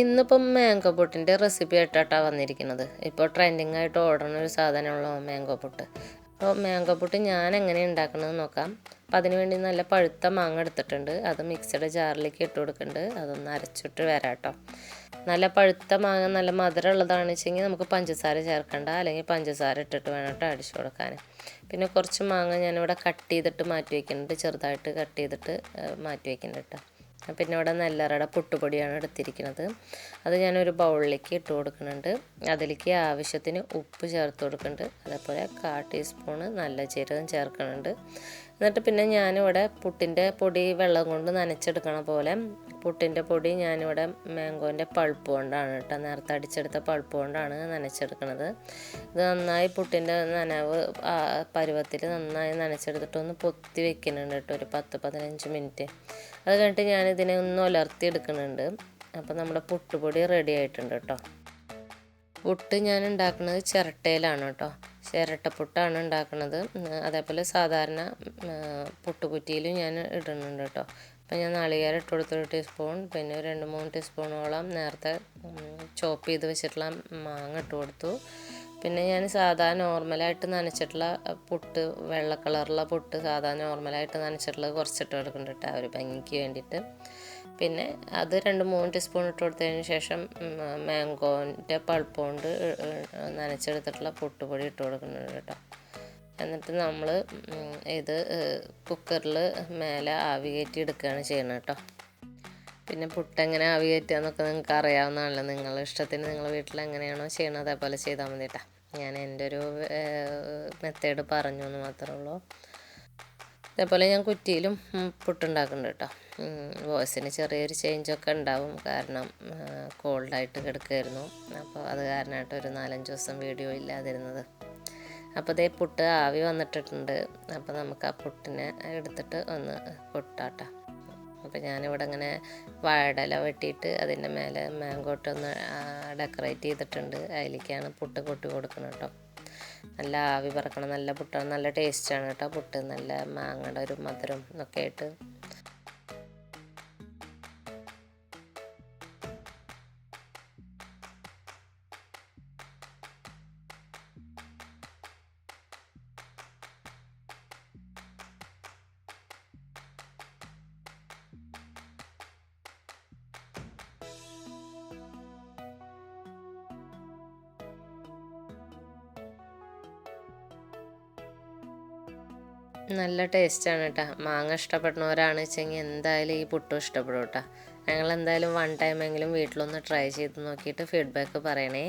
ഇന്നിപ്പം മാംഗോ പുട്ടിന്റെ റെസിപ്പി ആയിട്ടാണ് വന്നിരിക്കുന്നത്. ഇപ്പോൾ ട്രെൻഡിങ് ആയിട്ട് ഓടുന്ന ഒരു സാധനമുള്ള മാംഗോ പുട്ട്. അപ്പോൾ മാംഗോ പുട്ട് ഞാൻ എങ്ങനെ ഉണ്ടാക്കണമെന്ന് നോക്കാം. അപ്പം അതിന് വേണ്ടി നല്ല പഴുത്ത മാങ്ങ എടുത്തിട്ടുണ്ട്. അത് മിക്സഡ് ജാറിലേക്ക് ഇട്ട് കൊടുക്കുന്നുണ്ട് അതൊന്ന് അരച്ചിട്ട് വരാം കേട്ടോ നല്ല പഴുത്ത മാങ്ങ നല്ല മധുരമുള്ളതാണെന്ന് വെച്ചെങ്കിൽ നമുക്ക് പഞ്ചസാര ചേർക്കണ്ട. അല്ലെങ്കിൽ പഞ്ചസാര ഇട്ടിട്ട് വേണം കേട്ടോ അടിച്ചു കൊടുക്കാൻ. പിന്നെ കുറച്ച് മാങ്ങ ഞാനിവിടെ കട്ട് ചെയ്തിട്ട് മാറ്റി വയ്ക്കുന്നുണ്ട് ചെറുതായിട്ട് കട്ട് ചെയ്തിട്ട് മാറ്റി വയ്ക്കുന്നുണ്ട് കേട്ടോ. പിന്നെ ഇവിടെ നെല്ലറയുടെ പുട്ടുപൊടിയാണ് എടുത്തിരിക്കുന്നത്. അത് ഞാനൊരു ബൗളിലേക്ക് ഇട്ട് കൊടുക്കുന്നുണ്ട്. അതിലേക്ക് ആവശ്യത്തിന് ഉപ്പ് ചേർത്ത് കൊടുക്കുന്നുണ്ട്. അതേപോലെ കാ ടീസ്പൂണ് നല്ല ജീരകം ചേർക്കുന്നുണ്ട്. എന്നിട്ട് പിന്നെ ഞാനിവിടെ പുട്ടിന്റെ പൊടി വെള്ളം കൊണ്ട് നനച്ചെടുക്കണ പോലെ പുട്ടിന്റെ പൊടി ഞാനിവിടെ മാംഗോന്റെ പൾപ്പ് കൊണ്ടാണ് കേട്ടോ നേരത്തെ അടിച്ചെടുത്ത പൾപ്പ് കൊണ്ടാണ് നനച്ചെടുക്കണത്. ഇത് നന്നായി പുട്ടിന്റെ നനവ് പരുവത്തിൽ നന്നായി നനച്ചെടുത്തിട്ട് ഒന്ന് പൊത്തി വെക്കുന്നുണ്ട് കേട്ടോ ഒരു പത്ത് പതിനഞ്ച് മിനിറ്റ്. അത് കഴിഞ്ഞിട്ട് ഞാനിതിനെ ഒന്ന് ഉലർത്തി എടുക്കുന്നുണ്ട് അപ്പോൾ നമ്മുടെ പുട്ടുപൊടി റെഡി ആയിട്ടുണ്ട് കേട്ടോ. പുട്ട് ഞാൻ ഉണ്ടാക്കുന്നത് ചിരട്ടയിലാണ് കേട്ടോ. ചിരട്ടപ്പുട്ടാണ് ഉണ്ടാക്കുന്നത് അതേപോലെ സാധാരണ പുട്ടുകുറ്റിയിലും ഞാൻ ഇടുന്നുണ്ട് കേട്ടോ. അപ്പം ഞാൻ നാളികേരം ഇട്ട് കൊടുത്തൊരു ടീസ്പൂൺ പിന്നെ ഒരു രണ്ട് മൂന്ന് ടീസ്പൂണോളം നേരത്തെ ചോപ്പ് ചെയ്ത് വെച്ചിട്ടുള്ള മാങ്ങ ഇട്ട് കൊടുത്തു. പിന്നെ ഞാൻ സാധാ നോർമലായിട്ട് നനച്ചിട്ടുള്ള പുട്ട് വെള്ള കളറുള്ള പുട്ട് സാധാ നോർമലായിട്ട് നനച്ചിട്ടുള്ളത് കുറച്ചിട്ട് കൊടുക്കുന്നുണ്ട് കേട്ടോ ഒരു ഭംഗിക്ക് വേണ്ടിയിട്ട്. പിന്നെ അത് രണ്ട് മൂന്ന് ടീസ്പൂൺ ഇട്ട് കൊടുത്തതിന് ശേഷം മാംഗോന്റെ പൾപ്പ് കൊണ്ട് നനച്ചെടുത്തിട്ടുള്ള പുട്ടുപൊടി ഇട്ട് കൊടുക്കുന്നുണ്ട് കേട്ടോ. എന്നിട്ട് നമ്മൾ ഇത് കുക്കറിൽ മേലെ ആവി കയറ്റി എടുക്കുകയാണ് ചെയ്യുന്നത് കേട്ടോ. പിന്നെ പുട്ട് എങ്ങനെ ആവി കയറ്റുക എന്നൊക്കെ നിങ്ങൾക്ക് അറിയാവുന്നതാണല്ലോ. നിങ്ങളുടെ ഇഷ്ടത്തിന് നിങ്ങൾ വീട്ടിൽ എങ്ങനെയാണോ ചെയ്യണത് അതേപോലെ ചെയ്താൽ മതി കേട്ടോ ഞാൻ എന്റെ ഒരു മെത്തേഡ് പറഞ്ഞു എന്ന് മാത്രമേ ഉള്ളൂ. അതേപോലെ ഞാൻ കുറ്റിയിലും പുട്ടുണ്ടാക്കുന്നുണ്ട് കേട്ടോ വോയിസിന് ചെറിയൊരു ചേഞ്ചൊക്കെ ഉണ്ടാവും. കാരണം കോൾഡായിട്ട് കിടക്കുമായിരുന്നു അപ്പോൾ അത് കാരണമായിട്ട് ഒരു നാലഞ്ച് ദിവസം വീഡിയോ ഇല്ലാതിരുന്നത്. അപ്പോൾ ഇതേ പുട്ട് ആവി വന്നിട്ടുണ്ട് അപ്പോൾ നമുക്ക് ആ പുട്ടിനെ എടുത്തിട്ട് ഒന്ന് പൊട്ടാട്ടോ അപ്പോൾ ഞാനിവിടെ ഇങ്ങനെ വാഴയില വെട്ടിയിട്ട് അതിന്റെ മേലെ മാങ്കോട്ട് ഒന്ന് ഡെക്കറേറ്റ് ചെയ്തിട്ടുണ്ട്. അതിലേക്കാണ് പുട്ട് കൊട്ടി കൊടുക്കുന്നത് കേട്ടോ. നല്ല ആവി പറക്കണം. നല്ല പുട്ടാണ്. നല്ല ടേസ്റ്റാണ് കേട്ടോ പുട്ട്. നല്ല മാങ്ങയുടെ ഒരു മധുരം ഒക്കെ ആയിട്ട്. നല്ല ടേസ്റ്റാണ് കേട്ടോ മാങ്ങ ഇഷ്ടപ്പെടുന്നവരാണ് വെച്ചെങ്കിൽ എന്തായാലും ഈ പുട്ടും ഇഷ്ടപ്പെടും കേട്ടോ ഞങ്ങൾ എന്തായാലും വൺ ടൈമെങ്കിലും വീട്ടിലൊന്ന് ട്രൈ ചെയ്ത് നോക്കിയിട്ട് ഫീഡ്ബാക്ക് പറയണേ.